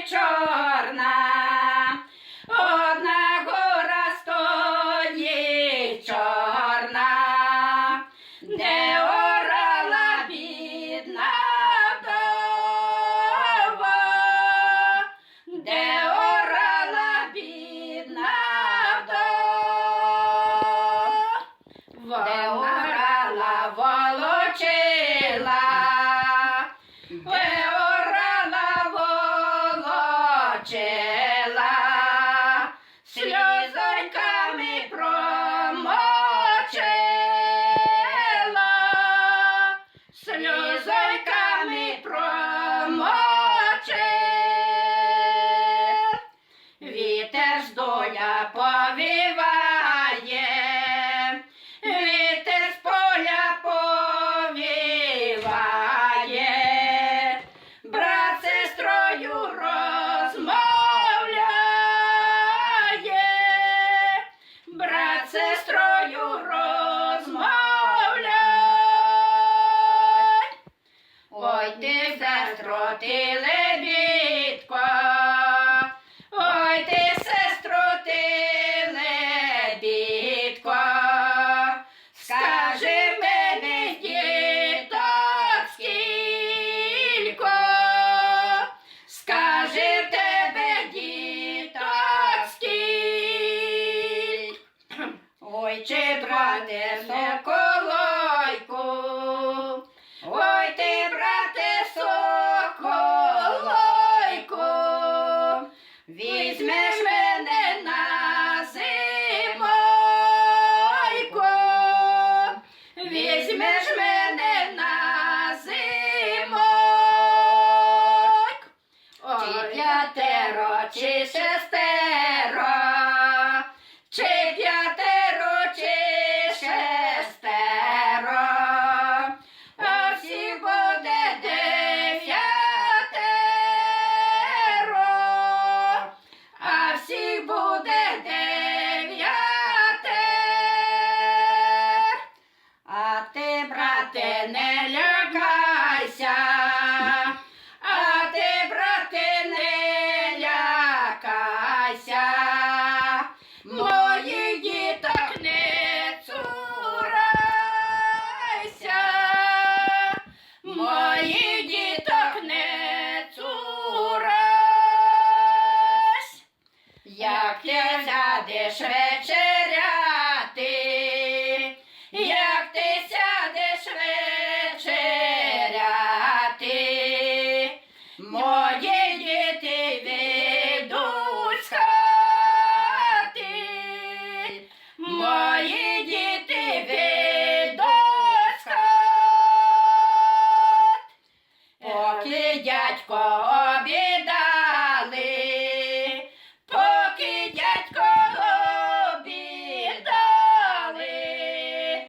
Rachel! Ти лебідко, ой ти, сестро, ти лебідко, скажи мені, діток, скілько, скажи в тебе, діток, скілько. Ой, чи брате п'ятеро, чи Ти сядеш вечеряти, як ти сядеш вечеряти, мої діти вийдуть з хати, мої діти вийдуть з хати. Поки дядько